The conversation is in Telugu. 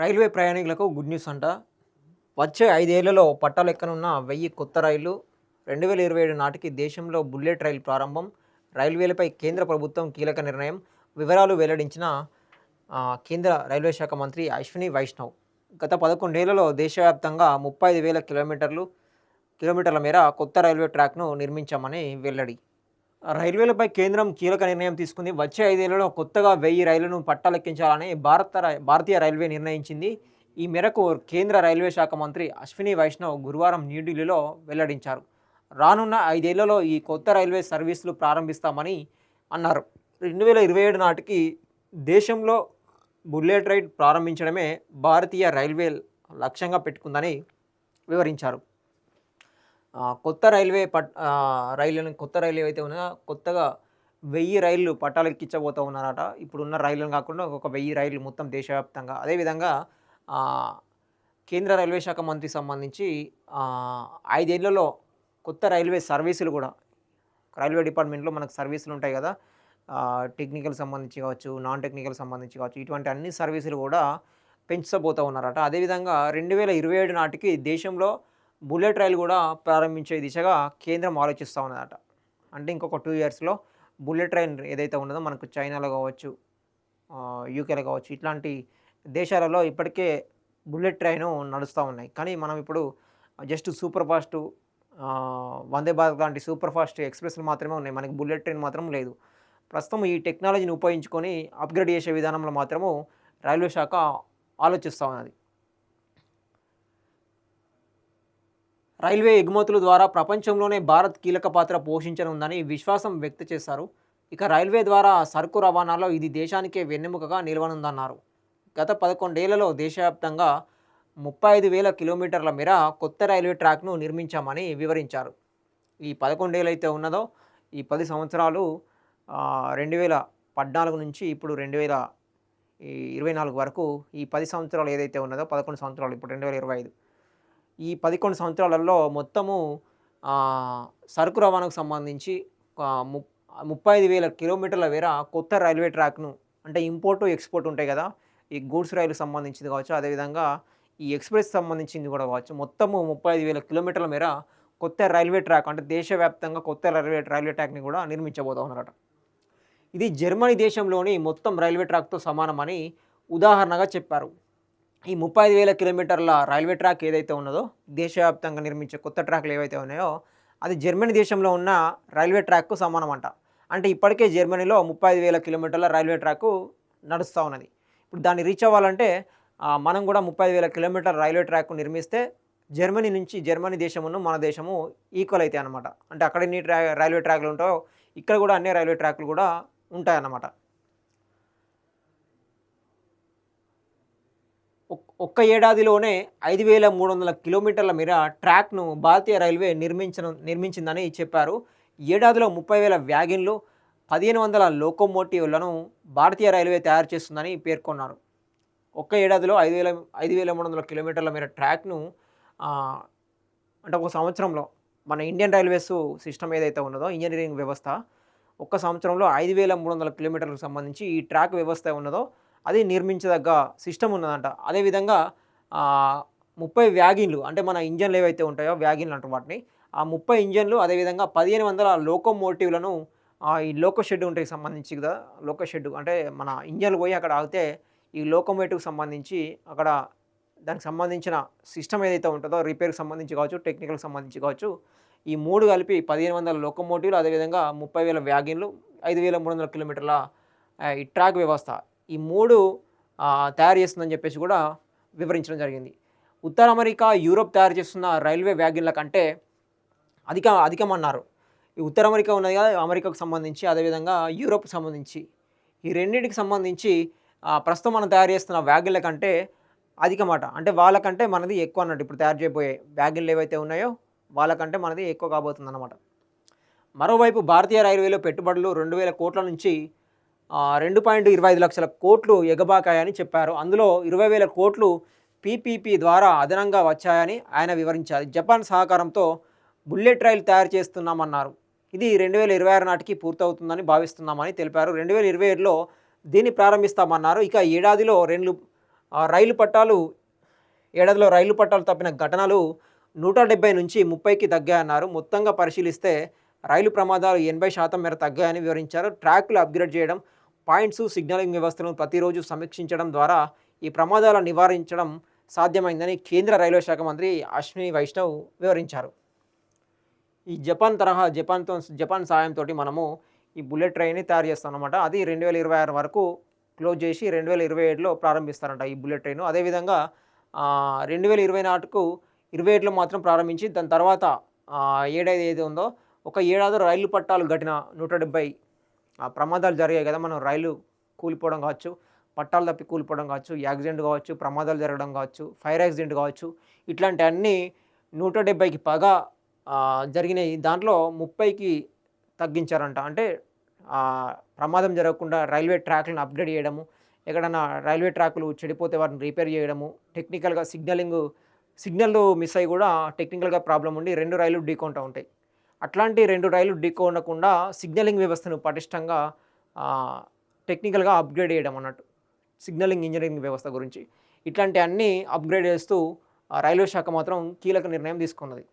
రైల్వే ప్రయాణికులకు గుడ్ న్యూస్ అంట. వచ్చే ఐదేళ్ళలో పట్టాలు ఎక్కనున్న వెయ్యి కొత్త రైళ్ళు రెండు వేల ఇరవై ఏడు నాటికి దేశంలో బుల్లెట్ రైలు ప్రారంభం రైల్వేలపై కేంద్ర ప్రభుత్వం కీలక నిర్ణయం వివరాలు వెల్లడించిన కేంద్ర రైల్వే శాఖ మంత్రి అశ్విని వైష్ణవ్. గత పదకొండేళ్ళలో దేశవ్యాప్తంగా ముప్పై ఐదు వేల కిలోమీటర్లు కిలోమీటర్ల మేర కొత్త రైల్వే ట్రాక్ను నిర్మించామని వెల్లడి. రైల్వేలపై కేంద్రం కీలక నిర్ణయం తీసుకుంది. వచ్చే ఐదేళ్ళలో కొత్తగా వెయ్యి రైళ్ళను పట్టాలెక్కించాలని భారత రై- భారతీయ రైల్వే నిర్ణయించింది. ఈ మేరకు కేంద్ర రైల్వే శాఖ మంత్రి అశ్విని వైష్ణవ్ గురువారం న్యూఢిల్లీలో వెల్లడించారు. రానున్న ఐదేళ్ళలో ఈ కొత్త రైల్వే సర్వీసులు ప్రారంభిస్తామని అన్నారు. రెండు వేల ఇరవై ఏడు నాటికి దేశంలో బుల్లెట్ రైడ్ ప్రారంభించడమే భారతీయ రైల్వే లక్ష్యంగా పెట్టుకుందని వివరించారు. కొత్త రైల్వే పట్ ఆ, రైళ్ళను కొత్త రైలు ఏవైతే ఉన్నాయో కొత్తగా వెయ్యి రైళ్ళు పట్టాలెక్కించబోతూ ఉన్నారట. ఇప్పుడున్న రైళ్ళను కాకుండా ఒక వెయ్యి రైళ్ళు మొత్తం దేశవ్యాప్తంగా. అదేవిధంగా కేంద్ర రైల్వే శాఖ మంత్రి సంబంధించి ఐదేళ్ళలో కొత్త రైల్వే సర్వీసులు కూడా రైల్వే డిపార్ట్మెంట్లో మనకు సర్వీసులు ఉంటాయి కదా. టెక్నికల్ సంబంధించి కావచ్చు నాన్ టెక్నికల్ సంబంధించి కావచ్చు ఇటువంటి అన్ని సర్వీసులు కూడా పెంచబోతూ ఉన్నారట. అదేవిధంగా రెండు వేల ఇరవై ఏడు నాటికి దేశంలో బుల్లెట్ రైలు కూడా ప్రారంభించే దిశగా కేంద్రం ఆలోచిస్తూ ఉన్నదట. అంటే ఇంకొక టూ ఇయర్స్లో బుల్లెట్ ట్రైన్ ఏదైతే ఉన్నదో మనకు చైనాలో కావచ్చు యూకేలో కావచ్చు ఇట్లాంటి దేశాలలో ఇప్పటికే బుల్లెట్ ట్రైన్ నడుస్తూ ఉన్నాయి. కానీ మనం ఇప్పుడు just super fast Vande Bharat లాంటి సూపర్ ఫాస్ట్ ఎక్స్ప్రెస్లు మాత్రమే ఉన్నాయి. మనకి బుల్లెట్ ట్రైన్ మాత్రం లేదు. ప్రస్తుతం ఈ టెక్నాలజీని ఉపయోగించుకొని అప్గ్రేడ్ చేసే విధానంలో మాత్రము రైల్వే శాఖ ఆలోచిస్తూ ఉన్నది. రైల్వే ఎగుమతుల ద్వారా ప్రపంచంలోనే భారత్ కీలక పాత్ర పోషించనుందని విశ్వాసం వ్యక్తం చేశారు. ఇక రైల్వే ద్వారా సరుకు రవాణాలో ఇది దేశానికే వెన్నెముకగా నిలవనుందన్నారు. గత పదకొండేళ్ళలో దేశవ్యాప్తంగా ముప్పై ఐదు వేల కిలోమీటర్ల మేర కొత్త రైల్వే ట్రాక్ను నిర్మించామని వివరించారు. ఈ పదకొండేళ్ళైతే ఉన్నదో ఈ పది సంవత్సరాలు రెండు వేల పద్నాలుగు నుంచి ఇప్పుడు రెండు వేల ఇరవై నాలుగు వరకు ఈ పది సంవత్సరాలు ఏదైతే ఉన్నదో పదకొండు సంవత్సరాలు ఇప్పుడు రెండు వేల ఇరవై ఐదు. ఈ పదకొండు సంవత్సరాలలో మొత్తము సరుకు రవాణాకు సంబంధించి ము ముప్పై ఐదు వేల కిలోమీటర్ల వేర కొత్త రైల్వే ట్రాక్ను అంటే ఇంపోర్టు ఎక్స్పోర్ట్ ఉంటాయి కదా ఈ గూడ్స్ రైలు సంబంధించింది కావచ్చు అదేవిధంగా ఈ ఎక్స్ప్రెస్ సంబంధించింది కూడా కావచ్చు మొత్తము ముప్పై ఐదు వేల కిలోమీటర్ల మేర కొత్త రైల్వే ట్రాక్ అంటే దేశవ్యాప్తంగా కొత్త రైల్వే రైల్వే ట్రాక్ని కూడా నిర్మించబోతా ఉన్నారట. ఇది జర్మనీ దేశంలోని మొత్తం రైల్వే ట్రాక్తో సమానమని ఉదాహరణగా చెప్పారు. ఈ ముప్పై ఐదు వేల కిలోమీటర్ల రైల్వే ట్రాక్ ఏదైతే ఉన్నదో దేశవ్యాప్తంగా నిర్మించే కొత్త ట్రాక్లు ఏవైతే ఉన్నాయో అది జర్మనీ దేశంలో ఉన్న రైల్వే ట్రాక్కు సమానం అంట అంటే ఇప్పటికే జర్మనీలో ముప్పై ఐదు వేల కిలోమీటర్ల రైల్వే ట్రాక్ నడుస్తూ ఉన్నది. ఇప్పుడు దాన్ని రీచ్ అవ్వాలంటే మనం కూడా ముప్పై ఐదు వేల కిలోమీటర్ రైల్వే ట్రాక్ నిర్మిస్తే జర్మనీ నుంచి జర్మనీ దేశమును మన దేశము ఈక్వల్ అవుతాయి అన్నమాట. అంటే అక్కడ ఎన్ని ట్రా రైల్వే ట్రాక్లు ఉంటాయో ఇక్కడ కూడా అన్ని రైల్వే ట్రాక్లు కూడా ఉంటాయన్నమాట ఒక్- ఒక్క ఏడాదిలోనే ఐదు వేల మూడు వందల కిలోమీటర్ల మేర ట్రాక్ను భారతీయ రైల్వే నిర్మించడం నిర్మించిందని చెప్పారు. ఏడాదిలో ముప్పై వేల వ్యాగన్లు పదిహేను వందల లోకోమోటివ్లను భారతీయ రైల్వే తయారు చేస్తుందని పేర్కొన్నారు. ఒక్క ఏడాదిలో ఐదు వేల ఐదు వేల మూడు వందల కిలోమీటర్ల మేర ట్రాక్ను అంటే ఒక సంవత్సరంలో మన ఇండియన్ రైల్వేస్ సిస్టమ్ ఏదైతే ఉన్నదో ఇంజనీరింగ్ వ్యవస్థ ఒక్క సంవత్సరంలో ఐదు వేల మూడు వందల కిలోమీటర్లకు సంబంధించి ఈ ట్రాక్ వ్యవస్థ ఉన్నదో అది నిర్మించదగ్గ సిస్టమ్ ఉన్నదంట. అదేవిధంగా ముప్పై వ్యాగిన్లు అంటే మన ఇంజన్లు ఏవైతే ఉంటాయో వ్యాగిన్లు అంటారు వాటిని ఆ ముప్పై ఇంజన్లు అదేవిధంగా పదిహేను వందల లోకోమోటివ్లను ఈ లోకో షెడ్ ఉంటాయి సంబంధించి కదా లోకో షెడ్ అంటే మన ఇంజన్లు పోయి అక్కడ ఆగితే ఈ లోకోమోటివ్కి సంబంధించి అక్కడ దానికి సంబంధించిన సిస్టమ్ ఏదైతే ఉంటుందో రిపేర్కి సంబంధించి కావచ్చు టెక్నికల్కి సంబంధించి కావచ్చు ఈ మూడు కలిపి పదిహేను వందల లోకోమోటివ్లు అదేవిధంగా ముప్పై వేల వ్యాగిన్లు ఐదు వేల మూడు వందల కిలోమీటర్ల ఈ ట్రాక్ వ్యవస్థ. ఈ మూడు తయారు చేస్తుందని చెప్పేసి కూడా వివరించడం జరిగింది. ఉత్తర అమెరికా యూరోప్ తయారు చేస్తున్న రైల్వే వ్యాగన్ల కంటే అధిక అధికమన్నారు. ఈ ఉత్తర అమెరికా ఉన్నది కదా అమెరికాకు సంబంధించి అదేవిధంగా యూరోప్కి సంబంధించి. ఈ రెండింటికి సంబంధించి ప్రస్తుతం మనం తయారు చేస్తున్న వ్యాగన్ల కంటే అధికమాట. అంటే వాళ్ళకంటే మనది ఎక్కువ అన్నట్టు ఇప్పుడు తయారు చేయబోయే వ్యాగన్లు ఏవైతే ఉన్నాయో వాళ్ళకంటే మనది ఎక్కువ కాబోతుంది అన్నమాట మరోవైపు భారతీయ రైల్వేలో పెట్టుబడులు రెండు వేల కోట్ల నుంచి రెండు పాయింట్ ఇరవై ఐదు లక్షల కోట్లు ఎగబాకాయని చెప్పారు. అందులో ఇరవై వేల కోట్లు పీపీపీ ద్వారా అదనంగా వచ్చాయని ఆయన వివరించారు. జపాన్ సహకారంతో బుల్లెట్ రైలు తయారు చేస్తున్నామన్నారు. ఇది రెండు వేల ఇరవై ఆరు నాటికి పూర్తవుతుందని భావిస్తున్నామని తెలిపారు. రెండు వేల ఇరవై ఏడులో దీన్ని ప్రారంభిస్తామన్నారు. ఇక ఏడాదిలో రెండు రైలు పట్టాలు ఏడాదిలో రైలు పట్టాలు తప్పిన ఘటనలు నూట డెబ్బై నుంచి ముప్పైకి తగ్గాయన్నారు. మొత్తంగా పరిశీలిస్తే రైలు ప్రమాదాలు ఎనభై శాతం మేర తగ్గాయని వివరించారు. ట్రాక్లు అప్గ్రేడ్ చేయడం పాయింట్స్ సిగ్నలింగ్ వ్యవస్థను ప్రతిరోజు సమీక్షించడం ద్వారా ఈ ప్రమాదాలను నివారించడం సాధ్యమైందని కేంద్ర రైల్వే శాఖ మంత్రి అశ్విని వైష్ణవ్ వివరించారు. ఈ జపాన్ తరహా జపాన్తో జపాన్ సాయంతో మనము ఈ బుల్లెట్ ట్రైన్ని తయారు చేస్తాం అనమాట అది రెండు వేల ఇరవై ఆరు వరకు క్లోజ్ చేసి రెండు వేల ఇరవై ఏడులో ప్రారంభిస్తారంట ఈ బుల్లెట్ ట్రైన్ అదేవిధంగా రెండు వేల ఇరవై నాటుకు ఇరవై ఏడులో మాత్రం ప్రారంభించి దాని తర్వాత ఏడాది ఏది ఉందో ఒక ఏడాది రైలు పట్టాలు గట్టిన నూట డెబ్బై ప్రమాదాలు జరిగాయి కదా మనం రైలు కూలిపోవడం కావచ్చు పట్టాలు తప్పి కూలిపోవడం కావచ్చు యాక్సిడెంట్ కావచ్చు ప్రమాదాలు జరగడం కావచ్చు ఫైర్ యాక్సిడెంట్ కావచ్చు ఇట్లాంటివన్నీ నూట డెబ్బైకి పగా జరిగినాయి. దాంట్లో ముప్పైకి తగ్గించారంట. అంటే ప్రమాదం జరగకుండా రైల్వే ట్రాక్లను అప్గ్రేడ్ చేయడము ఎక్కడైనా రైల్వే ట్రాకులు చెడిపోతే వాటిని రిపేర్ చేయడము టెక్నికల్గా సిగ్నలింగ్ సిగ్నల్ మిస్ అయ్యి కూడా టెక్నికల్గా ప్రాబ్లం ఉండి రెండు రైలు ఢీకొంటూ ఉంటాయి. అట్లాంటి రెండు రైలు ఉండకుండా సిగ్నలింగ్ వ్యవస్థను పటిష్టంగా టెక్నికల్గా అప్గ్రేడ్ చేయడం అన్నట్టు. సిగ్నలింగ్ ఇంజనీరింగ్ వ్యవస్థ గురించి. ఇట్లాంటి అన్నీ అప్గ్రేడ్ చేస్తూ రైల్వే శాఖ మాత్రం కీలక నిర్ణయం తీసుకున్నది.